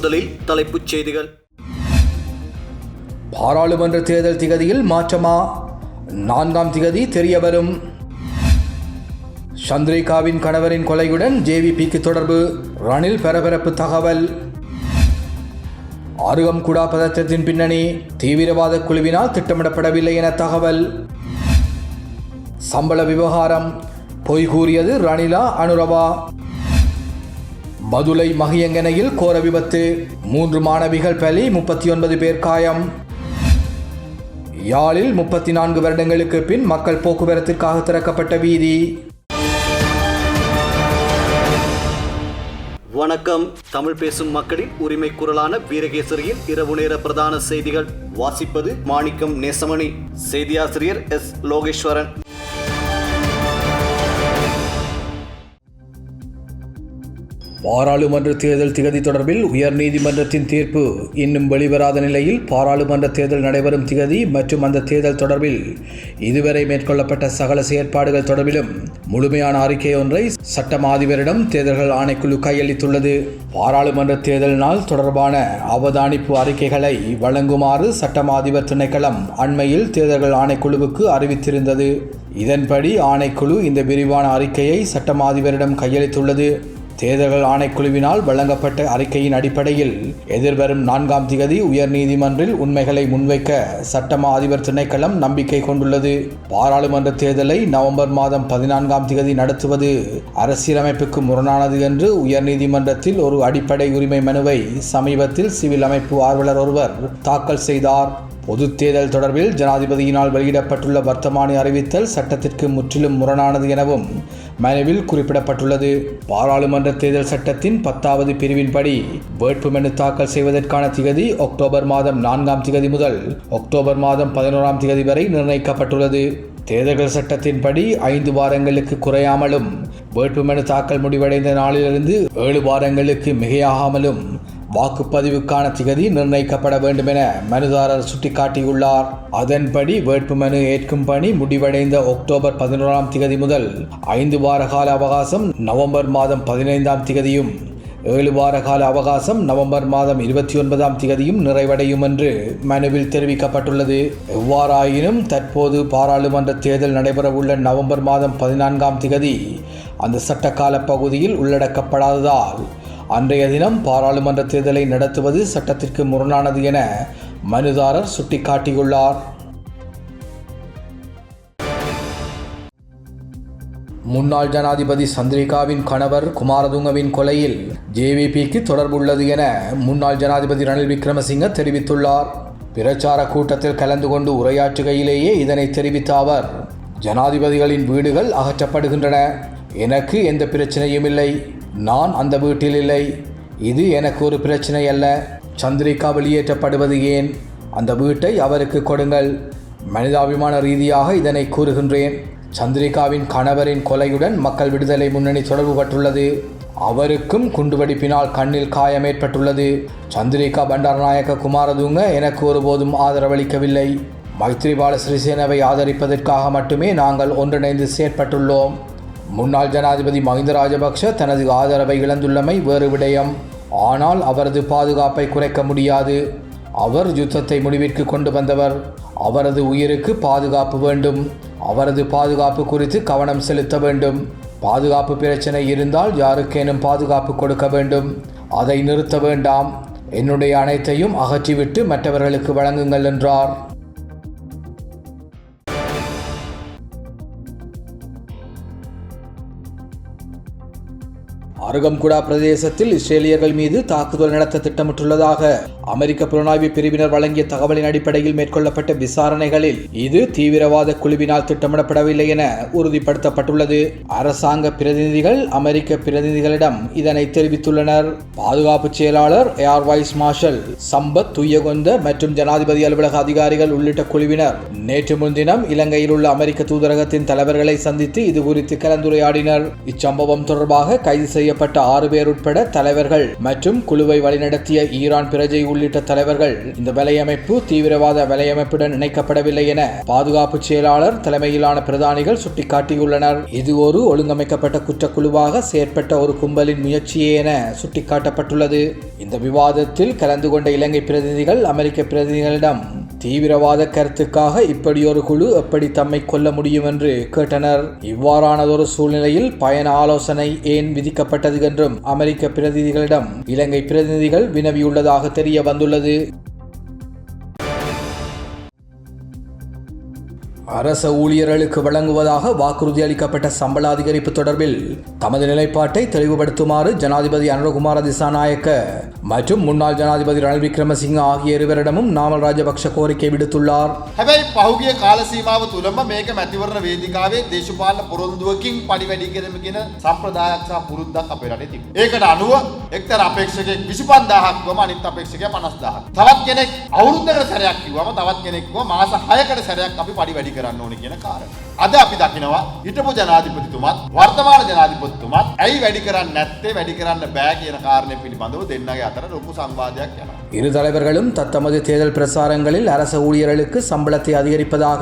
முதலில் தலைப்புச் செய்திகள். பாராளுமன்ற தேர்தல் திகதியில் மாற்றமா? நான்காம் திகதி தெரியவரும் சந்திரிகாவின் கணவரின் கொலையுடன் ஜேவிபிக்கு தொடர்பு ரணில் பரபரப்பு தகவல். அருகம்குடா பதற்றத்தின் பின்னணி தீவிரவாத குழுவினால் திட்டமிடப்படவில்லை என தகவல். சம்பள விவகாரம் பொய் கூறியது ரணிலா அனுரவா. பதுளை மகியங்கனையில் கோர விபத்து. மூன்று மாணவிகள் பலி முப்பத்தி ஒன்பது பேர் காயம். யாழில் முப்பத்தி நான்கு வருடங்களுக்கு பின் மக்கள் போக்குவரத்திற்காக திறக்கப்பட்ட வீதி. வணக்கம். தமிழ் பேசும் மக்களின் உரிமை குரலான வீரகேசரியின் இரவு நேர பிரதான செய்திகள். வாசிப்பது மாணிக்கம் நேசமணி. செய்தியாசிரியர் எஸ் லோகேஸ்வரன். பாராளுமன்ற தேர்தல் திகதி தொடர்பில் உயர்நீதிமன்றத்தின் தீர்ப்பு இன்னும் வெளிவராத நிலையில் பாராளுமன்ற தேர்தல் நடைபெறும் திகதி மற்றும் அந்த தேர்தல் தொடர்பில் இதுவரை மேற்கொள்ளப்பட்ட சகல செயற்பாடுகள் தொடர்பிலும் முழுமையான அறிக்கை ஒன்றை சட்டம் அதிபரிடம் தேர்தல்கள் ஆணைக்குழு கையளித்துள்ளது. பாராளுமன்ற தேர்தல் நாள் தொடர்பான அவதானிப்பு அறிக்கைகளை வழங்குமாறு சட்டம் அதிபர் திணைக்களம் அண்மையில் தேர்தல்கள் ஆணைக்குழுவுக்கு அறிவித்திருந்தது. இதன்படி ஆணைக்குழு இந்த விரிவான அறிக்கையை சட்டம் அதிபரிடம் கையளித்துள்ளது. தேர்தல்கள் ஆணைக்குழுவினால் வழங்கப்பட்ட அறிக்கையின் அடிப்படையில் எதிர்வரும் நான்காம் திகதி உயர்நீதிமன்றில் உண்மைகளை முன்வைக்க சட்டமா அதிபர் திணைக்களம் நம்பிக்கை கொண்டுள்ளது. பாராளுமன்ற தேர்தலை நவம்பர் மாதம் பதினான்காம் திகதி நடத்துவது அரசியலமைப்புக்கு முரணானது என்று உயர்நீதிமன்றத்தில் ஒரு அடிப்படை உரிமை மனுவை சமீபத்தில் சிவில் அமைப்பு ஆர்வலர் ஒருவர் தாக்கல் செய்தார். பொது தேர்தல் தொடர்பில் ஜனாதிபதியினால் வெளியிடப்பட்டுள்ள வர்த்தமானி அறிவித்தல் சட்டத்திற்கு முற்றிலும் முரணானது எனவும் மனுவில் குறிப்பிடப்பட்டுள்ளது. பாராளுமன்ற தேர்தல் சட்டத்தின் பத்தாவது பிரிவின்படி வேட்புமனு தாக்கல் செய்வதற்கான திகதி அக்டோபர் மாதம் நான்காம் திகதி முதல் அக்டோபர் மாதம் பதினோராம் திகதி வரை நிர்ணயிக்கப்பட்டுள்ளது. தேர்தல்கள் சட்டத்தின்படி ஐந்து வாரங்களுக்கு குறையாமலும் வேட்புமனு தாக்கல் முடிவடைந்த நாளிலிருந்து ஏழு வாரங்களுக்கு மிகையாகாமலும் வாக்குப்பதிவுக்கான திகதி நிர்ணயிக்கப்பட வேண்டும் என மனுதாரர் சுட்டிக்காட்டியுள்ளார். அதன்படி வேட்புமனு ஏற்கும் பணி முடிவடைந்த அக்டோபர் பதினோராம் திகதி முதல் ஐந்து வார கால அவகாசம் நவம்பர் மாதம் பதினைந்தாம் திகதியும் ஏழு வார கால அவகாசம் நவம்பர் மாதம் இருபத்தி ஒன்பதாம் திகதியும் நிறைவடையும் என்று மனுவில் தெரிவிக்கப்பட்டுள்ளது. எவ்வாறாயினும் தற்போது பாராளுமன்ற தேர்தல் நடைபெறவுள்ள நவம்பர் மாதம் பதினான்காம் திகதி அந்த சட்டக்கால பகுதியில் உள்ளடக்கப்படாததால் அன்றைய தினம் பாராளுமன்ற தேர்தலை நடத்துவது சட்டத்திற்கு முரணானது என மனுதாரர் சுட்டிக்காட்டியுள்ளார். முன்னாள் ஜனாதிபதி சந்திரிகாவின் கணவர் குமாரதுங்கவின் கொலையில் ஜேவிபிக்கு தொடர்புள்ளது என முன்னாள் ஜனாதிபதி ரணில் விக்ரமசிங்க தெரிவித்துள்ளார். பிரச்சார கூட்டத்தில் கலந்து கொண்டு உரையாற்றுகையிலேயே இதனை தெரிவித்த அவர் ஜனாதிபதிகளின் வீடுகள் அகற்றப்படுகின்றன. எனக்கு எந்த பிரச்சனையும் இல்லை. நான் அந்த வீட்டில் இல்லை. இது எனக்கு ஒரு பிரச்சனை அல்ல. சந்திரிகா வெளியேற்றப்படுவது ஏன்? அந்த வீட்டை அவருக்கு கொடுங்கள். மனிதாபிமான ரீதியாக இதனை கூறுகின்றேன். சந்திரிகாவின் கணவரின் கொலையுடன் மக்கள் விடுதலை முன்னணி தொடர்பு பட்டுள்ளது அவருக்கும் குண்டுவெடிப்பினால் கண்ணில் காயம் ஏற்பட்டுள்ளது. சந்திரிகா பண்டாரநாயக்க குமாரதுங்க எனக்கு ஒருபோதும் ஆதரவளிக்கவில்லை. மைத்ரிபால சிறிசேனவை ஆதரிப்பதற்காக மட்டுமே நாங்கள் ஒன்றிணைந்து செயற்பட்டுள்ளோம். முன்னாள் ஜனாதிபதி மஹிந்த ராஜபக்ஷ தனது ஆதரவை இழந்துள்ளமை வேறு விடயம். ஆனால் அவரது பாதுகாப்பை குறைக்க முடியாது. அவர் யுத்தத்தை முடிவிற்கு கொண்டு வந்தவர். அவரது உயிருக்கு பாதுகாப்பு வேண்டும். அவரது பாதுகாப்பு குறித்து கவனம் செலுத்த வேண்டும். பாதுகாப்பு பிரச்சனை இருந்தால் யாருக்கேனும் பாதுகாப்பு கொடுக்க வேண்டும். அதை நிறுத்த வேண்டாம். என்னுடைய அனைத்தையும் அகற்றிவிட்டு மற்றவர்களுக்கு வழங்குங்கள் என்றார். அருகம்குடா பிரதேசத்தில் இஸ்ரேலியர்கள் மீது தாக்குதல் நடத்த திட்டமிட்டுள்ளதாக அமெரிக்க புலனாய்வு பிரிவினர் வழங்கிய தகவலின் அடிப்படையில் மேற்கொள்ளப்பட்ட விசாரணைகளில் இது தீவிரவாத குழுவினால் திட்டமிடப்படவில்லை என உறுதிப்படுத்தப்பட்டுள்ளது. அரசாங்க பிரதிநிதிகள் அமெரிக்க பிரதிநிதிகளிடம் இதனை தெரிவித்துள்ளனர். பாதுகாப்பு செயலாளர் air vice marshal Sampath Thuyacontha மற்றும் ஜனாதிபதி அலுவலக அதிகாரிகள் உள்ளிட்ட குழுவினர் நேற்று முன்தினம் இலங்கையில் உள்ள அமெரிக்க தூதரகத்தின் தலைவர்களை சந்தித்து இது குறித்து கலந்துரையாடினர். இச்சம்பவம் தொடர்பாக கைது செய்யப்பட்ட ஆறு பேர் உட்பட தலைவர்கள் மற்றும் குழுவை வழிநடத்திய ஈரான் பிரஜை உள்ள உள்ளிட்ட தலைவர்கள் இந்த வலையமைப்பு தீவிரவாத வலையமைப்புடன் இணைக்கப்படவில்லை என பாதுகாப்பு செயலாளர் தலைமையிலான பிரதானிகள் சுட்டிக்காட்டியுள்ளனர். இது ஒரு ஒழுங்கமைக்கப்பட்ட குற்றக்குழுவாக செயற்பட்ட ஒரு கும்பலின் முயற்சியே என சுட்டிக்காட்டப்பட்டுள்ளது. இந்த விவாதத்தில் கலந்து கொண்ட இலங்கை பிரதிநிதிகள் அமெரிக்க பிரதிநிதிகளிடம் தீவிரவாத கருத்துக்காக இப்படியொரு குழு எப்படி தம்மை கொல்ல முடியும் என்று கேட்டனர். இவ்வாறானதொரு சூழ்நிலையில் பயண ஆலோசனை ஏன் விதிக்கப்பட்டது என்றும் அமெரிக்க பிரதிநிதிகளிடம் இலங்கை பிரதிநிதிகள் வினவியுள்ளதாக தெரிய வந்துள்ளது. அரச ஊழியர்களுக்கு வழங்குவதாக வாக்குறுதி அளிக்கப்பட்ட சம்பள அதிகரிப்பு தொடர்பில் தமது நிலைப்பாட்டை தெளிவுபடுத்துமாறு ஜனாதிபதி அனுரகுமார திசாநாயக்க மற்றும் முன்னாள் ஜனாதிபதி ரணில் விக்ரமசிங்க ஆகிய இருவரிடமும் நாமல் ராஜபக்ஷ கோரிக்கை விடுத்துள்ளார் හැබැයි පහුගිය කාල සීමාව තුළම මේක මැතිවරණ වේදිකාවේ දේශපාලන පොරොන්දුවකින් පඩි වැඩි කරම කියන සම්ප්‍රදායක් සහ පුරුද්දක් අපේ රටේ තිබුණා. ඒකට අනුව එක්තරා අපේක්ෂකයෙක් 25000ක් වම අනිත් අපේක්ෂකයා 50000ක්. තවත් කෙනෙක් අවුරුද්දකට සැරයක් කිව්වම තවත් කෙනෙක් කිව්වා මාස 6කට සැරයක් අපි පඩි වැඩි කරන්න ඕනේ කියන කාරණා. අද අපි දකිනවා හිටපු ජනාධිපතිතුමත් වර්තමාන ජනාධිපතිතුමත් ඇයි වැඩි කරන්නේ නැත්තේ වැඩි කරන්න බෑ කියන කාරණය පිළිබඳව දෙන්නගේ අතර ලොකු සංවාදයක් යනවා. இரு தலைவர்களும் தத்தமது தேர்தல் பிரசாரங்களில் அரச ஊழியர்களுக்கு சம்பளத்தை அதிகரிப்பதாக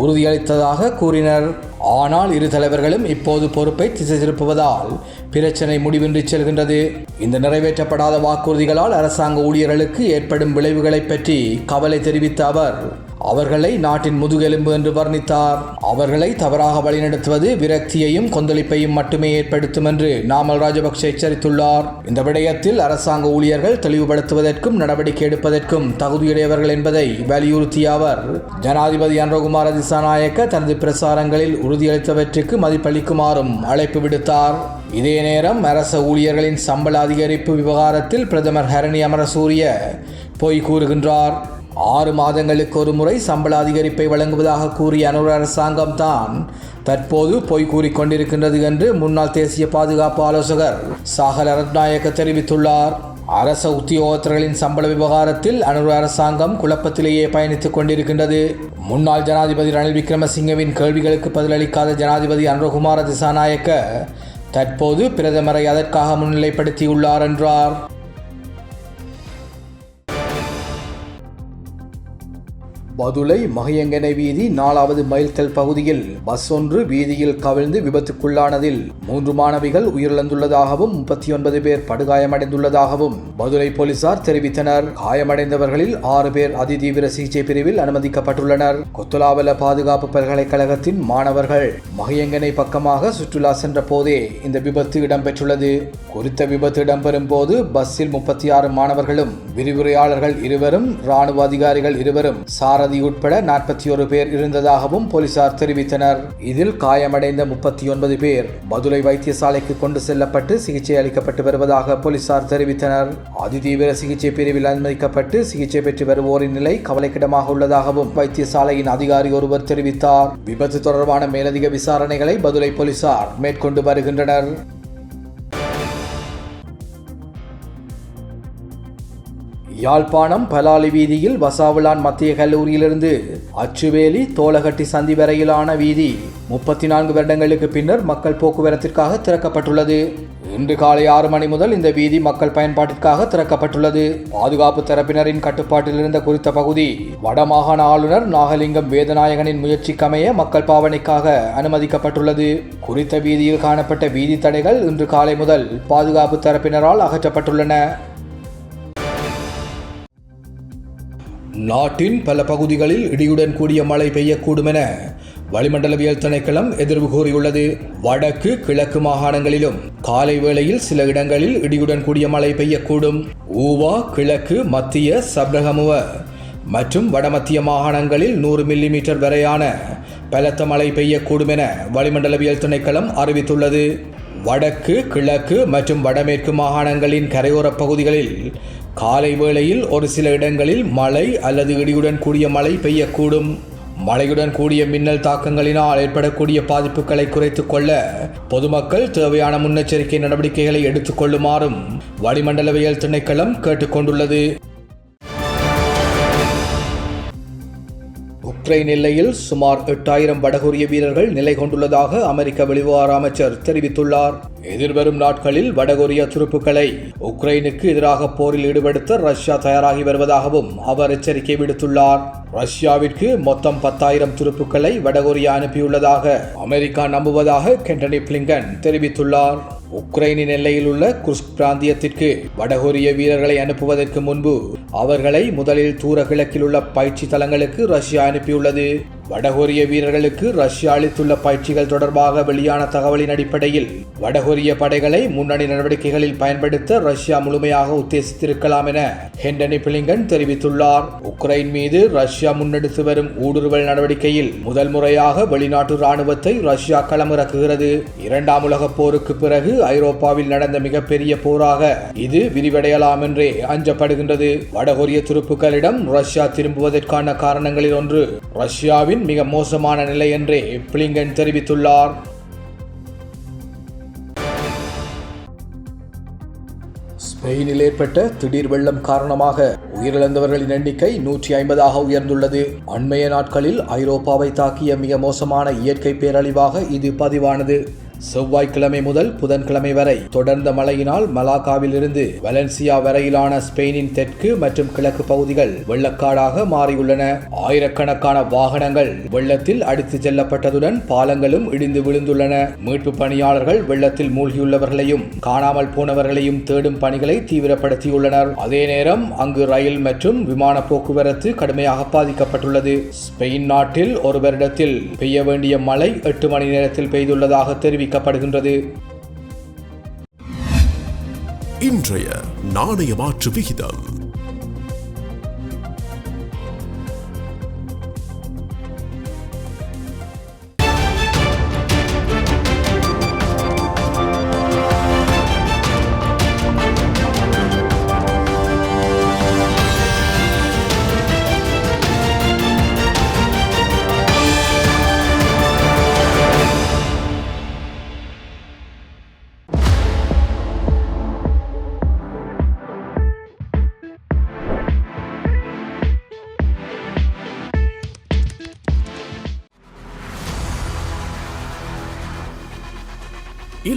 உறுதியளித்ததாக கூறினர் ஆனால் இரு தலைவர்களும் இப்போது பொறுப்பை திசை திருப்புவதால் பிரச்சனை முடிவின்றி செல்கின்றது. இந்த நிறைவேற்றப்படாத வாக்குறுதிகளால் அரசாங்க ஊழியர்களுக்கு ஏற்படும் விளைவுகளை பற்றி கவலை தெரிவித்த அவர் அவர்களை நாட்டின் முதுகெலும்பு என்று வர்ணித்தார். அவர்களை தவறாக வழிநடத்துவது விரக்தியையும் கொந்தளிப்பையும் மட்டுமே ஏற்படுத்தும் என்று நாமல் ராஜபக்சே எச்சரித்துள்ளார். இந்த விடயத்தில் அரசாங்க ஊழியர்கள் தெளிவுபடுத்துவதற்கும் நடவடிக்கை எடுப்பதற்கும் தகுதியுடையவர்கள் என்பதை வலியுறுத்திய அவர் ஜனாதிபதி அன்றகுமார திசாநாயக்க தனது பிரசாரங்களில் உறுதியளித்தவற்றுக்கு மதிப்பளிக்குமாறும் அழைப்பு விடுத்தார். இதே நேரம் அரச ஊழியர்களின் சம்பள அதிகரிப்பு விவகாரத்தில் பிரதமர் ஹரணி அமரசூரிய பொய் கூறுகின்றார். ஆறு மாதங்களுக்கு ஒரு முறை சம்பள அதிகரிப்பை வழங்குவதாக கூறிய அனுர அரசாங்கம் தான் தற்போது பொய் கூறிக்கொண்டிருக்கின்றது என்று முன்னாள் தேசிய பாதுகாப்பு ஆலோசகர் சாகல ரத்நாயக்க தெரிவித்துள்ளார். அரச உத்தியோகத்தர்களின் சம்பள விவகாரத்தில் அனுர் அரசாங்கம் குழப்பத்திலேயே பயணித்துக் கொண்டிருக்கின்றது. முன்னாள் ஜனாதிபதி ரணில் விக்ரமசிங்கவின் கேள்விகளுக்கு பதிலளிக்காத ஜனாதிபதி அனுரகுமார திசாநாயக்க தற்போது பிரதமரை அதற்காக முன்னிலைப்படுத்தியுள்ளார் என்றார். பதுளை மகையங்கனை வீதி நாலாவது மைல்கல் பகுதியில். பஸ் ஒன்று வீதியில் கவிழ்ந்து விபத்துக்குள்ளானதில் மூன்று மாணவிகள் உயிரிழந்துள்ளதாகவும் முப்பத்தி ஒன்பது பேர் படுகாயமடைந்துள்ளதாகவும் பதுளை போலீசார் தெரிவித்தனர். காயமடைந்தவர்களில் ஆறு பேர் அதிதீவிர சிகிச்சை பிரிவில் அனுமதிக்கப்பட்டுள்ளனர். கொத்துலாவல பாதுகாப்பு பல்கலைக்கழகத்தின் மாணவர்கள் மகையங்கனை பக்கமாக சுற்றுலா சென்ற போதே இந்த விபத்து இடம்பெற்றுள்ளது. குறித்த விபத்து இடம்பெறும் போது பஸ்ஸில் முப்பத்தி ஆறு மாணவர்களும் விரிவுரையாளர்கள் இருவரும் ராணுவ அதிகாரிகள் இருவரும் சாரதி உட்பட நாற்பத்தி ஒரு பேர் இருந்ததாகவும் போலீசார் தெரிவித்தனர். இதில் காயமடைந்த முப்பத்தி ஒன்பது பேர் மதுரை வைத்தியசாலைக்கு கொண்டு செல்லப்பட்டு சிகிச்சை அளிக்கப்பட்டு வருவதாக போலீசார் தெரிவித்தனர். அதிதீவிர சிகிச்சை பிரிவில் அனுமதிக்கப்பட்டு சிகிச்சை பெற்று வருவோரின் நிலை கவலைக்கிடமாக உள்ளதாகவும் வைத்தியசாலையின் அதிகாரி ஒருவர் தெரிவித்தார். விபத்து தொடர்பான மேலதிக விசாரணைகளை மதுரை போலீசார் மேற்கொண்டு வருகின்றனர். யாழ்ப்பாணம் பலாலி வீதியில் வசாவிலான் மத்திய கல்லூரியிலிருந்து அச்சுவேலி தோலகட்டி சந்தி வரையிலான வீதி முப்பத்தி நான்கு வருடங்களுக்கு பின்னர் மக்கள் போக்குவரத்திற்காக திறக்கப்பட்டுள்ளது. இன்று காலை ஆறு மணி முதல் இந்த வீதி மக்கள் பயன்பாட்டிற்காக திறக்கப்பட்டுள்ளது. பாதுகாப்பு தரப்பினரின் கட்டுப்பாட்டில் இருந்த குறித்த பகுதி வடமாகாண ஆளுநர் நாகலிங்கம் வேதநாயகனின் முயற்சிக்கமைய மக்கள் பாவனைக்காக அனுமதிக்கப்பட்டுள்ளது. குறித்த வீதியில் காணப்பட்ட வீதி தடைகள் இன்று காலை முதல் பாதுகாப்பு தரப்பினரால் அகற்றப்பட்டுள்ளன. நாட்டின் பல பகுதிகளில் இடியுடன் கூடிய மழை பெய்யக்கூடும் என வளிமண்டலவியல் திணைக்களம் எதிர்வு கூறியுள்ளது. வடக்கு கிழக்கு மாகாணங்களிலும் காலை வேளையில் சில இடங்களில் இடியுடன் கூடிய மழை பெய்யக்கூடும். ஊவா கிழக்கு மத்திய சப்ரகமுவ மற்றும் வடமத்திய மாகாணங்களில் நூறு மில்லிமீட்டர் வரையான பலத்த மழை பெய்யக்கூடும் என வளிமண்டலவியல் திணைக்களம் அறிவித்துள்ளது. வடக்கு கிழக்கு மற்றும் வடமேற்கு மாகாணங்களின் கரையோரப் பகுதிகளில் காலை வேளையில் ஒரு சில இடங்களில் மழை அல்லது இடியுடன் கூடிய மழை பெய்யக்கூடும். மழையுடன் கூடிய மின்னல் தாக்கங்களினால் ஏற்படக்கூடிய பாதிப்புகளை குறைத்துக் கொள்ள பொதுமக்கள் தேவையான முன்னெச்சரிக்கை நடவடிக்கைகளை எடுத்துக்கொள்ளுமாறும் வளிமண்டலவியல் திணைக்களம் கேட்டுக்கொண்டுள்ளது. உக்ரைன் எல்லையில் சுமார் எட்டாயிரம் வடகொரிய வீரர்கள் நிலை கொண்டுள்ளதாக அமெரிக்க வெளிவிவகார அமைச்சர் தெரிவித்துள்ளார். எதிர்வரும் நாட்களில் வடகொரிய துருப்புக்களை உக்ரைனுக்கு எதிராக போரில் ஈடுபடுத்த ரஷ்யா தயாராகி வருவதாகவும் அவர் எச்சரிக்கை விடுத்துள்ளார். ரஷ்யாவிற்கு மொத்தம் பத்தாயிரம் துருப்புக்களை வடகொரியா அனுப்பியுள்ளதாக அமெரிக்கா நம்புவதாக கெண்டனி பிளிங்கன் தெரிவித்துள்ளார். உக்ரைனின் எல்லையில் உள்ள குர்ஸ்க் பிராந்தியத்திற்கு வடகொரிய வீரர்களை அனுப்புவதற்கு முன்பு அவர்களை முதலில் தூர கிழக்கில் உள்ள பயிற்சி தலங்களுக்கு ரஷ்யா அனுப்பியுள்ளது. வடகொரிய வீரர்களுக்கு ரஷ்யா அளித்துள்ள பயிற்சிகள் தொடர்பாக வெளியான தகவலின் அடிப்படையில் வடகொரிய படைகளை முன்னணி நடவடிக்கைகளில் பயன்படுத்த ரஷ்யா முழுமையாக உத்தேசித்திருக்கலாம் என ஹெண்டனி பிளிங்கன் தெரிவித்துள்ளார். உக்ரைன் மீது ரஷ்யா முன்னெடுத்து வரும் ஊடுருவல் நடவடிக்கையில் முதல் முறையாக வெளிநாட்டு ராணுவத்தை ரஷ்யா களமிறக்குகிறது. இரண்டாம் உலகப் போருக்கு பிறகு ஐரோப்பாவில் நடந்த மிகப்பெரிய போராக இது விரிவடையலாம் என்றே அஞ்சப்படுகின்றது. வடகொரிய துருப்புக்களிடம் ரஷ்யா திரும்புவதற்கான காரணங்களில் ஒன்று ரஷ்யாவின் மிக மோசமான நிலை என்றே பிளிங்கன் தெரிவித்துள்ளார். ஸ்பெயினில் ஏற்பட்ட திடீர் வெள்ளம் காரணமாக உயிரிழந்தவர்களின் எண்ணிக்கை நூற்றி ஐம்பதாக உயர்ந்துள்ளது. அண்மைய நாட்களில் ஐரோப்பாவை தாக்கிய மிக மோசமான இயற்கை பேரழிவாக இது பதிவானது. செவ்வாய்க்கிழமை முதல் புதன்கிழமை வரை. தொடர்ந்த மழையினால் மலாக்காவிலிருந்து வலன்சியா வரையிலான ஸ்பெயினின் தெற்கு மற்றும் கிழக்கு பகுதிகள் வெள்ளக்காடாக மாறியுள்ளன. ஆயிரக்கணக்கான வாகனங்கள் வெள்ளத்தில் அடித்து செல்லப்பட்டதுடன் பாலங்களும் இடிந்து விழுந்துள்ளன. மீட்பு பணியாளர்கள் வெள்ளத்தில் மூழ்கியுள்ளவர்களையும் காணாமல் போனவர்களையும் தேடும் பணிகளை தீவிரப்படுத்தியுள்ளனர். அதே நேரம் அங்கு ரயில் மற்றும் விமான போக்குவரத்து கடுமையாக பாதிக்கப்பட்டுள்ளது. ஸ்பெயின் நாட்டில் ஒரு வருடத்தில் பெய்ய வேண்டிய மழை எட்டு மணி நேரத்தில் பெய்துள்ளதாக தெரிவிக்கப்படுகின்றது இன்றைய நாணய மாற்று விகிதம்.